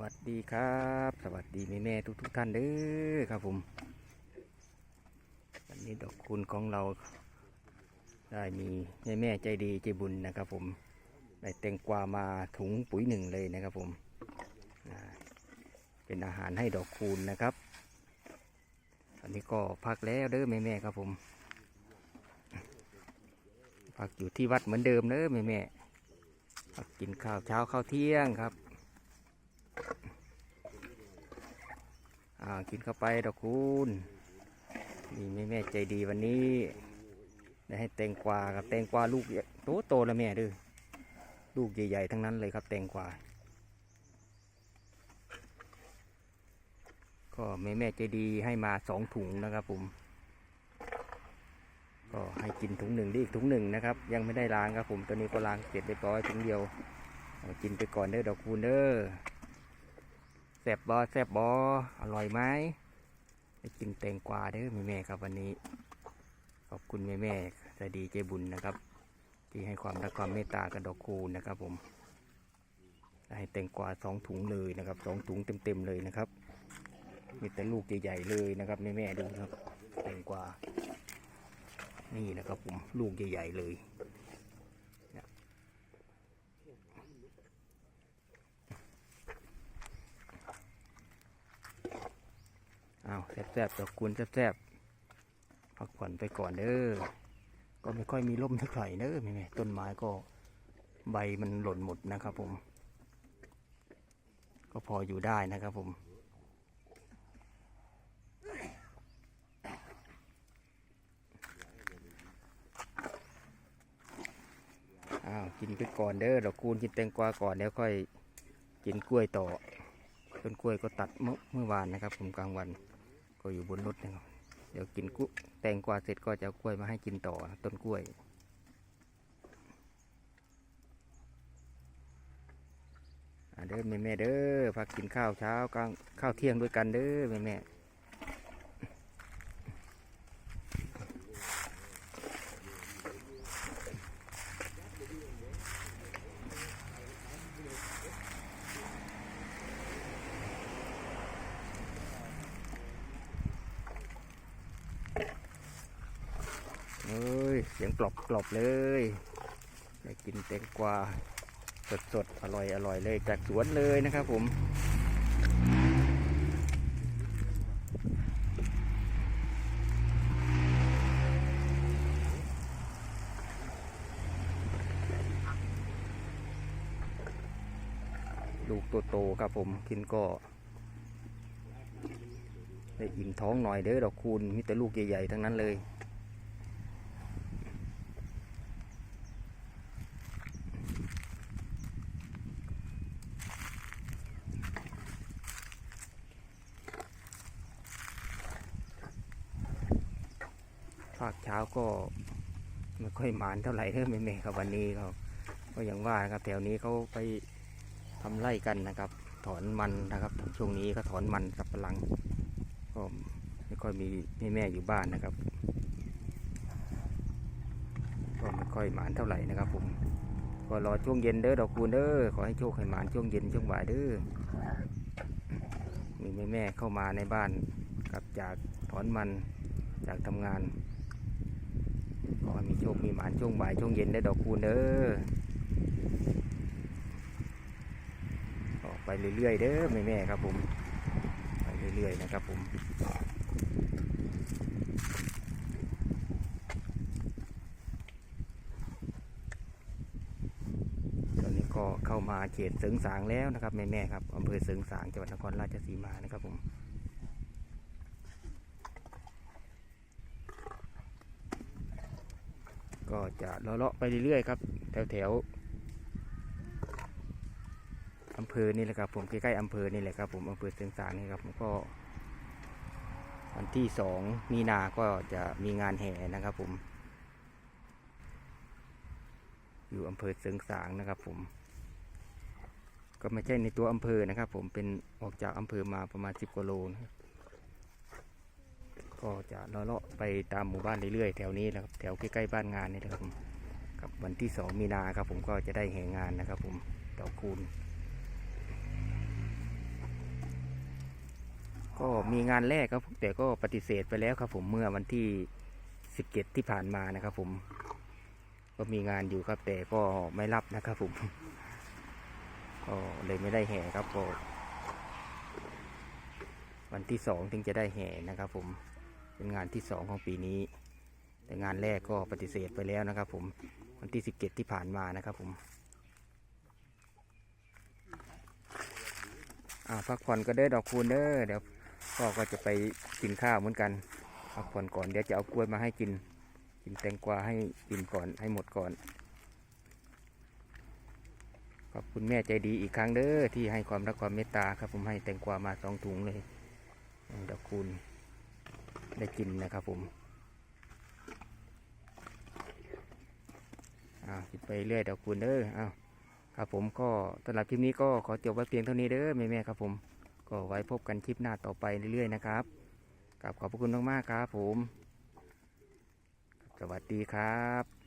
วัสดีครับ สวัสดีแม่แม่ทุกทุกท่านเด้อครับผม วันนี้ดอกคุณของเราได้มีแม่แม่ใจดีใจบุญนะครับผมได้แตงกวามาถุงปุ๋ยหนึ่งเลยนะครับผมเป็นอาหารให้ดอกคูณนะครับอันนี้ก็พักแล้วเด้อแม่แม่ครับผมพักอยู่ที่วัดเหมือนเดิมเด้อแม่แม่พักกินข้าวเช้าข้าวเที่ยงครับ อ่ากินเข้าไปดอกคูณนี่แม่แม่ใจดีวันนี้ ได้ให้แตงกวากับแตงกวาลูกโตโตแล้วแม่ด้อลูกใหญ่ๆทั้งนั้นเลยครับแตงกวาก็แม่แม่ใจดีให้มาสองถุงนะครับผมก็ให้กินถุงหนึ่งได้อีกถุงหนึ่งนะครับ ยังไม่ได้ล้างครับผมตัวนี้ก็ล้างเสร็จเรียบร้อยถุงเดียวกินไปก่อนเด้อดอกคูณเด้อ แซบบอแซบบออร่อยไหมไปกินแตงกวาเด้อแม่แม่ครับวันนี้ ขอบคุณแม่แม่ๆใจดีใจบุญนะครับ ที่ให้ความรักความเมตตากับดอกคูณนะครับ ผมได้ให้แตงกวาสองถุงเลยนะครับสองถุงเต็มๆเลยนะครับมีแต่ลูกใหญ่ๆเลยนะครับแม่แม่ดูครับแตงกวานี่นะครับผมลูกใหญ่ๆเลยเนี่ย อ้าวแซ่บๆดอกคูณแซ่บๆพักผ่อนไปก่อนเด้อก็ไม่ค่อยมีร่มเท่าไหร่เด้อแม่ต้นไม้ก็ใบมันหล่นหมดนะครับผม ก็พออยู่ได้นะครับผมอ้าวกินไปก่อนเด้อดอกคูณกินแตงกวาก่อนแล้วค่อยกินกล้วยต่อต้นกล้วยก็ตัดเมื่อเมื่อวานนะครับผมกลางวัน ก็อยู่บนรถนะครับเดี๋ยวกินกุ้แตงกวาเสร็จก็จะเอากล้วยมาให้กินต่อต้นกล้วย เด้อแม่แม่เด้อพักกินข้าวเช้ากลางข้าวเที่ยงด้วยกันเด้อแม่แม่ สียงกรอบกรอบๆเลยได้กินแตงกวาสดสดๆอร่อยอร่อยเลยจากสวนเลยนะครับผมลูกโตๆครับผมกินก็ได้อิ่มท้องหน่อยเด้อดอกคูณมีแต่ลูกใหญ่ๆทั้งนั้นเลยาคเช้าก็ไม่ค่อยหมานเท่าไหร่เท่าแม่ๆครับวันนี้ครับก็อย่างว่านะครับแถวนี้เขาไปทำไร่กันนะครับ ถอนมันนะครับช่วงนี้ก็ถอนมันสับปะหลังก็ไม่ค่อยมีแม่ๆอยู่บ้านนะครับก็ไม่ค่อยหมานเท่าไหร่นะครับผมก็รอช่วงเย็นเด้อดอกคูณเด้อขอให้โชคให้หมานช่วงเย็นช่วงบ่ายเด้อมีแม่ๆเข้ามาในบ้านกลับจากถอนมันจากทำงาน มีโชค มีหมานช่วงบ่าย ช่วงเย็นได้ดอกคูณเด้อออกไปเรื่อยๆเด้อแม่แม่ๆครับผม ไปเรื่อยๆนะครับผมตอนนี้ก็เข้ามาเขตเสริงสางแล้วนะครับแม่แม่ๆครับอำเภอเสริงสางจังหวัดนครราชสีมานะครับผม ก็จะเลาะๆไปเรื่อยๆครับ แถวแถวๆอำเภอนี่แหละครับผมใกล้ๆอำเภอนี่แหละครับผมอำเภอเชียงสางนี่ครับผมก็ วันที่สองมีนาก็จะมีงานแห่นะครับผม อยู่อำเภอเชียงสางนะครับผม ก็ไม่ใช่ในตัวอำเภอนะครับผมเป็นออกจากอำเภอมาประมาณสิบกิโลนะครับ ก็จะเลาะๆไปตามหมู่บ้านเรื่อยๆแถวนี้นะครับแถวใกล้ๆบ้านงานนี่นะครับผมครับวันที่สองมีนาครับผมก็จะได้แห่งานนะครับ ผมดอกคูณก็มีงานแรกครับแต่ก็ปฏิเสธไปแล้วครับ ผมเมื่อวันที่17ที่ผ่านมานะครับ ผม ก็มีงานอยู่ครับ แต่ก็ไม่รับนะครับ ผม ก็เลยไม่ได้แห่ครับก็วันที่สองถึงจะได้แห่นะครับผม เป็นงานที่สองของปีนี้ แต่งานแรกก็ปฏิเสธไปแล้วนะครับ ผมวันที่ 17 ที่ผ่านมานะครับผมพักผ่อนก็เด้อดอกคูณเด้อเดี๋ยวพ่อก็จะไปกินข้าวเหมือนกันพักผ่อนก่อนเดี๋ยวจะเอากล้วยมาให้กิน กินแตงกวาให้กินก่อนให้หมดก่อนขอบคุณแม่ใจดีอีกครั้งเด้อที่ให้ความรักความเมตตาครับผมให้แตงกวามาสองถุงเลยดอกคูณ ได้กินนะครับผมอ้าวกินไปเรื่อยดอกคูณเด้ออ้าวครับผมก็สำหรับคลิปนี้ก็ขอจบไว้เพียงเท่านี้เด้อแม่แม่ๆครับผม ก็ไว้พบกันคลิปหน้าต่อไปเรื่อยๆนะครับกับขอบพระคุณมากๆครับผม สวัสดีครับ